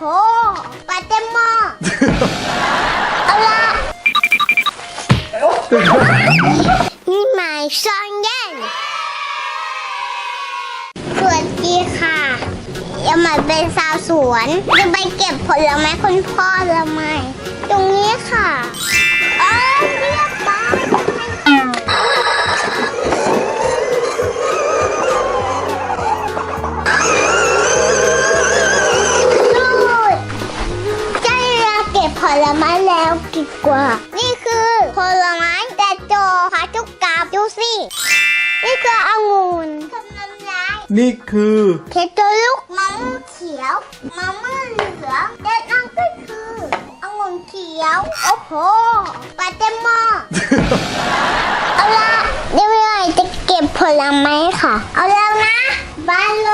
โหปลาเต็มหม้อเอาละนี่หมายซ่อนเย็นสวัสดีค่ะยังมาเป็นสาวสวน จะไปเก็บผลไม้คุณพ่อละไมตรงนี้ค่ะ ดีกว่า นี่คือผลไม้แต่โจหาจุกกาบดูสินี่คือองุ่นทำน้ำลายนี่คือเคโตลูกมะม่วงเขียวมะม่วงเหลืองและนั่นก็คือองุ่นเขียวโอ้โหปลาเต็มหม้อเอาละเดี๋ยวเราจะเก็บผลไม้ค่ะ เอาแล้วนะบานเล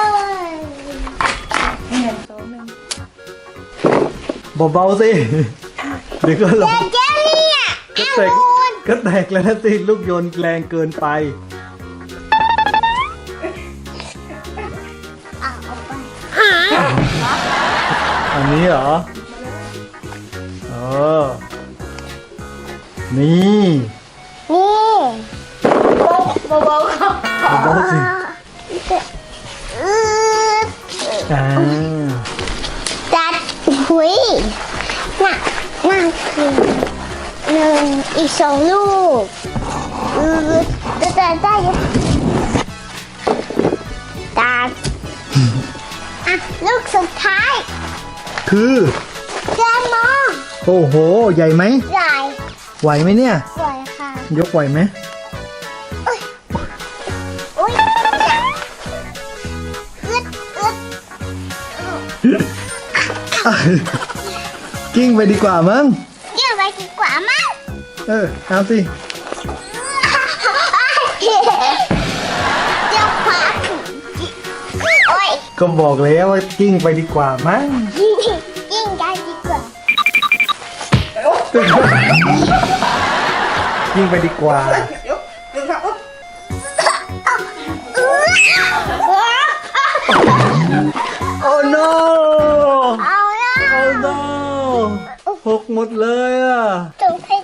ยเบาๆสิ เดี๋ยวก็หลเด็งกเจ้าเนี่ยก็อแตกงุ่นก็แตกแล้วนะสิลูกโยนแรงเกินไปเอาเอาไปอันนี้เหรอเออนี่นี่เบาๆค่ะเบาๆสิอืออ่า อีกสองลูกอือจะได้ได้ตัดอะลูกสุดท้ายคือแกมอโอ้โห ใหญ่ไหมใหญ่ไหวไหมเนี่ยสวยค่ะยกไหวไหมอุ้ยอึดอึดกิ้งไปดีกว่ามั้งกี่ยวไปดีกว่ามั้ง เออเอาสิเจ้าขวาโอ้ยก็บอกแล้วว่ากิ้งไปดีกว่ามั้งยิ่งได้ดีกว่ากิ้งไปดีกว่า โอ้ no เอาละ โอ้ no หกหมดเลยอะสงสัยจะต้องเอาไปขายแล้วอะไรกี่ตัวเอ้ยดำมูห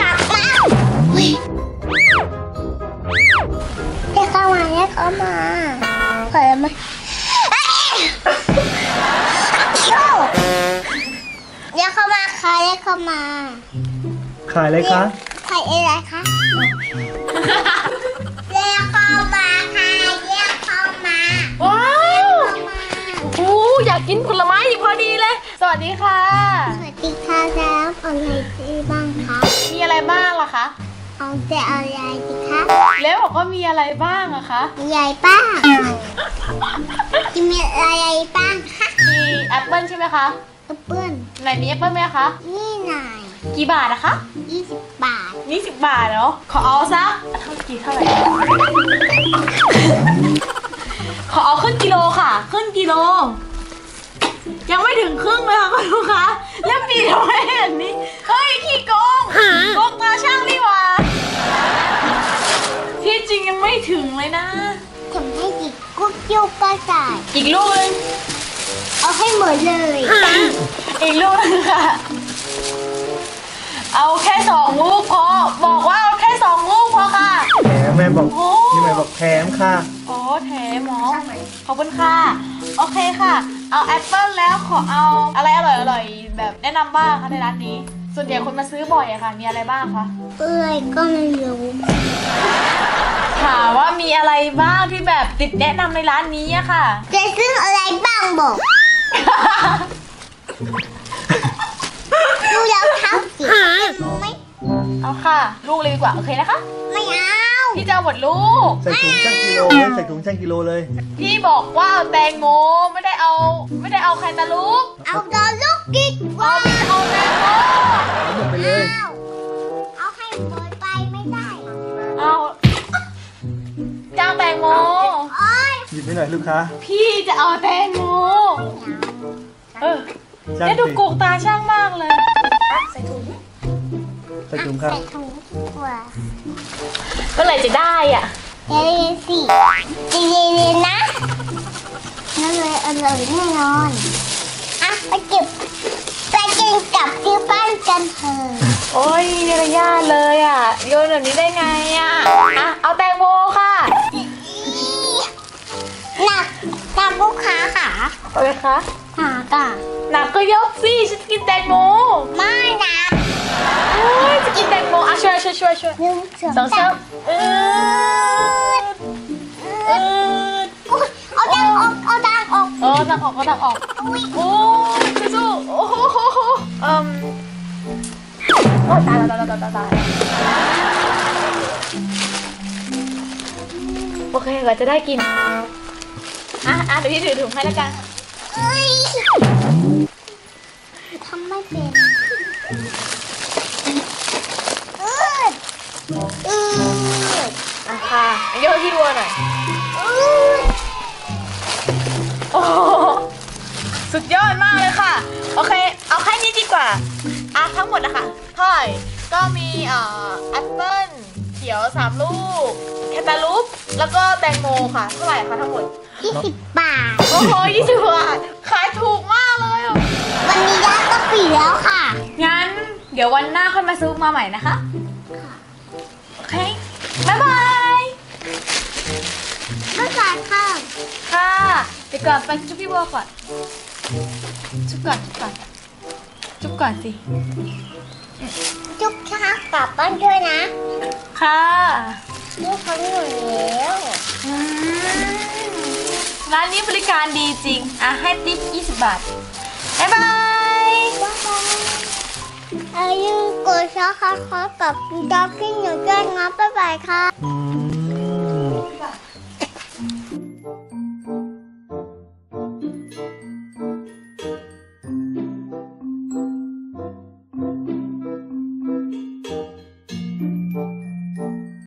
ลักมากเฮ้ยเรียกเข้ามาเรียกเข้ามาเผยมาเอ้ยเรียกเข้ามาค่ะเรียกเข้ามาขายอะไรคะ ใครอะไรคะ เรียกเข้ามาค่ะเรียกเข้ามาว้าวเข้ามาอู้อยากกินผลไม้อีกพอดีเลย สวัสดีค่ะ สวัสดีค่ะแล้วอะไรดีบ้างคะมีอะไรบ้างล่ะคะ เอาแต่อะไรดีคะแล้วบอกว่ามีอะไรบ้างอะคะใหญ่ป้าจะมีอะไรบ้างคะมีแอปเปิลใช่ไหมคะแอปเปิ้ลไหนมีแอปเปิลไหมคะนี่หน่อย กี่บาทนะคะยี่สิบบาทนี่สิบบาทเนาะขอเอาสักเท่ากี่เท่าไหร่ ขอเอาครึ่งกิโลค่ะครึ่งกิโล ยังไม่ถึงครึ่งเลยค่ะคุณลูกค้าแล้วปีทำไมแบบนี้ เฮ้ย ขี้โกงโกงตาช่างนี่หว่าที่จริงยังไม่ถึงเลยนะทำให้ดิกุ๊กยุกก็จ่ายอีกลูกนึงเอาให้หมดเลย อีกลูกนึงค่ะ เอาแค่สองลูกพอ บอกว่าเอาแค่สองลูกพอค่ะแถมแม่บอกโอ้นี่แม่บอกแถมค่ะ โอ้แถมหมอขอบคุณค่ะ โอเคค่ะ เอาแอปเปิลแล้วขอเอาอะไรอร่อยๆแบบแนะนำบ้างคะในร้านนี้ ส่วนใหญ่คนมาซื้อบ่อยอะค่ะ มีอะไรบ้างคะเอ้ยก็ไม่รู้ถามว่ามีอะไรบ้างที่แบบติดแนะนำในร้านนี้อะค่ะ จะซื้ออะไรบ้างบอกดูแล้วเท้า สิรู้ไหมเอาค่ะ ลูกเลยดีกว่า โอเคนะคะ ไม่เอาพี่จะเอาหมดลูก ใส่ถุงช่างกิโลเลยใส่ถุงช่างกิโลเลย พี่บอกว่าเอาแตงโมไม่ได้เอา ไม่ได้เอาแคนตาลูปเอาดอลลูกดีกเอาว่าพี่จะเอาแตงโมเอาหมดไปเลย เอาเอาให้หมดไปไม่ได้เอาจ้างแตงโม โอ้ยหยิบให้หน่อยลูกค้าพี่จะเอาแตงโม เออช่างเนี่ยดูสิกุกตาช่างมากเลย เใส่ถุงครับใส่ถุงดีกว่าเมื่อไหร่จะได้อะเดี๋ยวเรียนสิใจเย็นๆนะนั่นเลยอร่อยแน่นอนอะไปเก็บไปกินกับที่บ้านกันเถอะโอ้ยเนรยาทเลยอะโยนแบบนี้ได้ไงอะอะเอาแตงโมค่ะหนักตามลูกค้าค่ะเอาเลยคะหนักอะหนักก็ยกสิฉันกินแตงโมไม่ หนึ่งสองสองสาเช้ามเออเอออุ๊ยเอาดังออกเอาดังออกเออดังออกก็ดังออกอุ้ยโอ้ยสู้ๆโอ้โหโหโหเอิ่มโอ้ยตายตายตายตายตายโอเคเราจะได้กินอะอะเดี๋ยวพี่ถือถุงให้แล้วกัน สุดยอดมากเลยค่ะ โอเค เอาแค่นี้ดีกว่า อะทั้งหมดนะคะถ้อยก็มีเอ่อแอปเปิ้ลเขียวสามลูก แคนตาลูป แล้วก็แตงโมค่ะ เท่าไหร่คะทั้งหมดยี่สิบบาท โอ้โหยี่สิบบาท ขายถูกมากเลยอะวันนี้ร้านก็ปิดแล้วค่ะ งั้น เดี๋ยววันหน้าค่อยมาซื้อมาใหม่นะคะ โอเค บ๊ายบายก็จ่ายค่ะ ค่ะ เดี๋ยวก่อนไปจุ๊บพี่บัวก่อน จุ๊บก่อนจุ๊บก่อนจุ๊บก่อนสิ จุ๊บช้ากลับบ้านด้วยนะ ค่ะลูกเขาอยู่แล้วอืมร้านนี้บริการดีจริง อะ ให้ติ๊บ20 บาท บ๊ายบาย บ๊ายบายอายุกดช้าค่ะกับดอกขึ้นอยู่ด้วยนะบ๊ายบายค่ะอืม